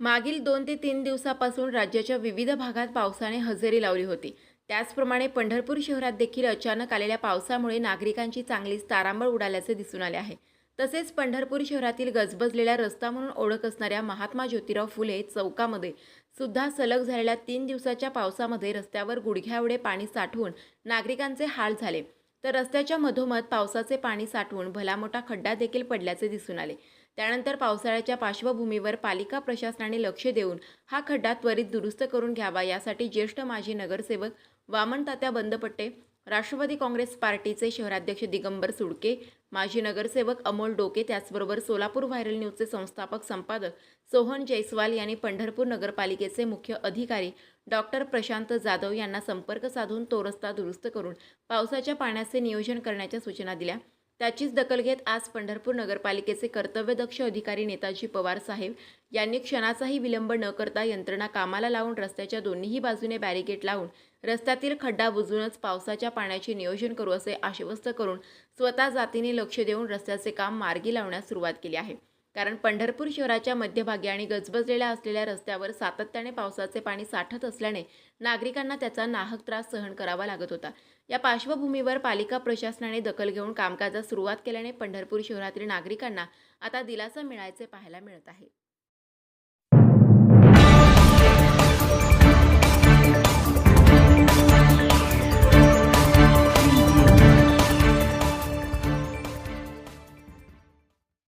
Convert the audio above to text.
मागील दोन ते तीन दिवसापासून राज्याच्या विविध भागात पावसाने हजेरी लावली होती. त्याचप्रमाणे पंढरपूर शहरात देखील अचानक आलेल्या पावसामुळे नागरिकांची चांगलीच तारांबळ उडाल्याचे दिसून आले आहे. तसेच पंढरपूर शहरातील गजबजलेला रस्ता म्हणून ओळख असणाऱ्या महात्मा ज्योतिराव फुले चौकामध्ये सुद्धा सलग झालेल्या तीन दिवसाच्या पावसामध्ये रस्त्यावर गुडघ्यावडे पाणी साठवून नागरिकांचे हाल झाले. तर रस्त्याच्या मधोमध पावसाचे पाणी साठवून भला मोठा खड्डा देखील पडल्याचे दिसून आले. त्यानंतर पावसाळ्याच्या पार्श्वभूमीवर पालिका प्रशासनाने लक्ष देऊन हा खड्डा त्वरित दुरुस्त करून घ्यावा यासाठी ज्येष्ठ माजी नगरसेवक वामन तात्या बंदपट्टे राष्ट्रवादी काँग्रेस पार्टीचे शहराध्यक्ष दिगंबर सुडके माजी नगरसेवक अमोल डोके त्याचबरोबर सोलापूर व्हायरल न्यूजचे संस्थापक संपादक सोहन जयस्वाल यांनी पंढरपूर नगरपालिकेचे मुख्य अधिकारी डॉक्टर प्रशांत जाधव यांना संपर्क साधून तो रस्ता दुरुस्त करून पावसाच्या पाण्याचे नियोजन करण्याच्या सूचना दिल्या. त्याचीच दखल घेत आज पंढरपूर नगरपालिकेचे कर्तव्यदक्ष अधिकारी नेताजी पवार साहेब यांनी क्षणाचाही विलंब न करता यंत्रणा कामाला लावून रस्त्याच्या दोन्हीही बाजूने बॅरिकेड लावून रस्त्यातील खड्डा बुजूनच पावसाच्या पाण्याचे नियोजन करू असे आश्वस्त करून स्वतः जातीने लक्ष देऊन रस्त्याचे काम मार्गी लावण्यास सुरुवात केली आहे. कारण पंढरपूर शहराच्या मध्यभागी आणि गजबजलेल्या असलेल्या रस्त्यावर सातत्याने पावसाचे पाणी साठत असल्याने नागरिकांना त्याचा नाहक त्रास सहन करावा लागत होता. या पार्श्वभूमीवर पालिका प्रशासनाने दखल घेऊन कामकाजास सुरुवात केल्याने पंढरपूर शहरातील नागरिकांना आता दिलासा मिळायचे पाहायला मिळत आहे.